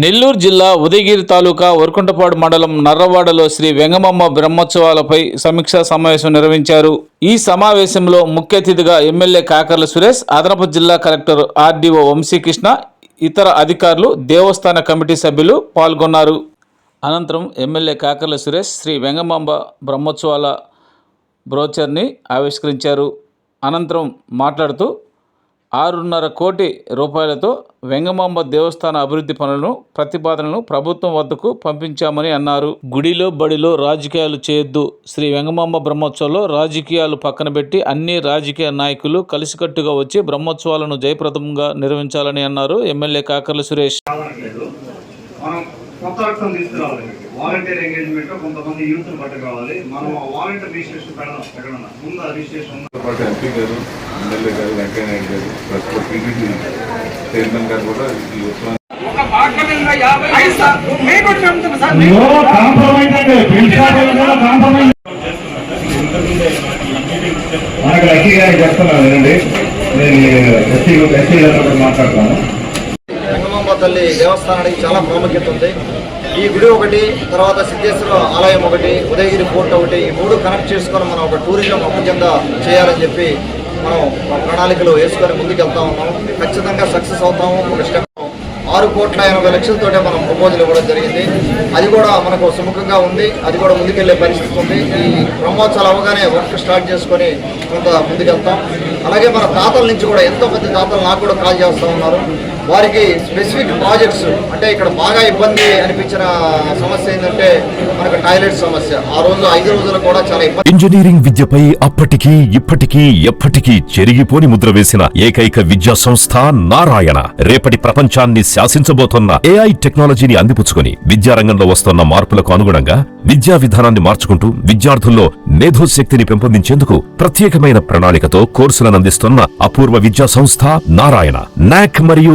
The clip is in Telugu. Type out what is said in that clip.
నెల్లూరు జిల్లా ఉదయగిరి తాలూకా వరకుంటపాడు మండలం నర్రవాడలో శ్రీ వెంగమమ్మ బ్రహ్మోత్సవాలపై సమీక్షా సమావేశం నిర్వహించారు. ఈ సమావేశంలో ముఖ్య అతిథిగా ఎమ్మెల్యే కాకర్ల సురేష్ అదనపు జిల్లా కలెక్టర్ ఆర్డీఓ వంశీకృష్ణ ఇతర అధికారులు దేవస్థాన కమిటీ సభ్యులు పాల్గొన్నారు. అనంతరం ఎమ్మెల్యే కాకర్ల సురేష్ శ్రీ వెంగమాంబ బ్రహ్మోత్సవాల బ్రోచర్ని ఆవిష్కరించారు. అనంతరం మాట్లాడుతూ ఆరున్నర కోటి రూపాయలతో వెంగమాంబ దేవస్థాన అభివృద్ధి పనులను ప్రతిపాదనలను ప్రభుత్వం వద్దకు పంపించామని అన్నారు. గుడిలో బడిలో రాజకీయాలు చేయొద్దు. శ్రీ వెంగమాంబ బ్రహ్మోత్సవంలో రాజకీయాలు పక్కన పెట్టి అన్ని రాజకీయ నాయకులు కలిసికట్టుగా వచ్చి బ్రహ్మోత్సవాలను జయప్రదంగా నిర్వహించాలని అన్నారు ఎమ్మెల్యే కాకర్ల సురేష్. మనం కొత్త రక్తం తీసుకురావాలి. వాలంటీర్ ఎంగేజ్మెంట్ కొంతమంది యూత్ పట్టు కావాలి మనం వాలంటీర్ రిజిస్ట్రేషన్ పెడదాం ఎక్కడన్నా. ముందు ఆ రిజిస్ట్రేషన్ పాటు ఎంపీ గారు ఎమ్మెల్యే గారు వెంకయ్య నాయుడు గారు ప్రస్తుత టీడీపీ చైర్మన్ గారు కూడా ఈ ఉత్సవాన్ని నో కాంప్రమైజ్ అండి ప్రిన్సిపాల్ కూడా కాంప్రమైజ్. మనకు లక్కీ గారికి చెప్తున్నాను వినండి. నేను ఎస్సీ ఎస్సీ మాట్లాడతాను. తల్లి దేవస్థానానికి చాలా ప్రాముఖ్యత ఉంది. ఈ గుడి ఒకటి తర్వాత సిద్ధేశ్వర ఆలయం ఒకటి ఉదయగిరి ఫోర్ట్ ఒకటి ఈ మూడు కనెక్ట్ చేసుకొని మనం ఒక టూరిజం అప్పు కింద చేయాలని చెప్పి మనం ప్రణాళికలు వేసుకొని ముందుకు వెళ్తా ఉన్నాం. ఖచ్చితంగా సక్సెస్ అవుతాము. ఒక స్టెప్ ఆరు కోట్ల ఎనభై లక్షలతోటే మనం ప్రపోజల్ ఇవ్వడం జరిగింది. అది కూడా మనకు సుముఖంగా ఉంది. అది కూడా ముందుకెళ్ళే పరిస్థితి ఉంది. ఈ బ్రహ్మోత్సవాలు అవగానే వర్క్ స్టార్ట్ చేసుకొని కొంత ముందుకెళ్తాం. అలాగే మన తాతల నుంచి కూడా ఎంతో మంది తాతలు నాకు కూడా కాల్ చేస్తూ ఉన్నారు. వారికి స్పెసిఫిక్ ప్రాజెక్ట్స్ అంటే ఇక్కడ బాగా ఇబ్బంది అనిపించిన సమస్య ఏంటంటే మనకు టాయిలెట్ సమస్య. ఆ రోజు ఐదు రోజులు కూడా చాలా ఇబ్బంది. ఇంజనీరింగ్ విద్యపై అప్పటికీ ఇప్పటికీ ఎప్పటికీ చెరిగిపోని ముద్ర వేసిన ఏకైక విద్యా సంస్థ నారాయణ. రేపటి ప్రపంచాన్ని శాసించబోతోన్న ఏఐ టెక్నాలజీని అందిపుచ్చుకొని విద్యారంగంలో వస్తున్న మార్పులకు అనుగుణంగా విద్యా విధానాన్ని మార్చుకుంటూ విద్యార్థుల్లో మేధోశక్తిని పెంపొందించేందుకు ప్రత్యేకమైన ప్రణాళికతో కోర్సులను అందిస్తున్న అపూర్వ విద్యా సంస్థ నారాయణ. నాక్ మరియు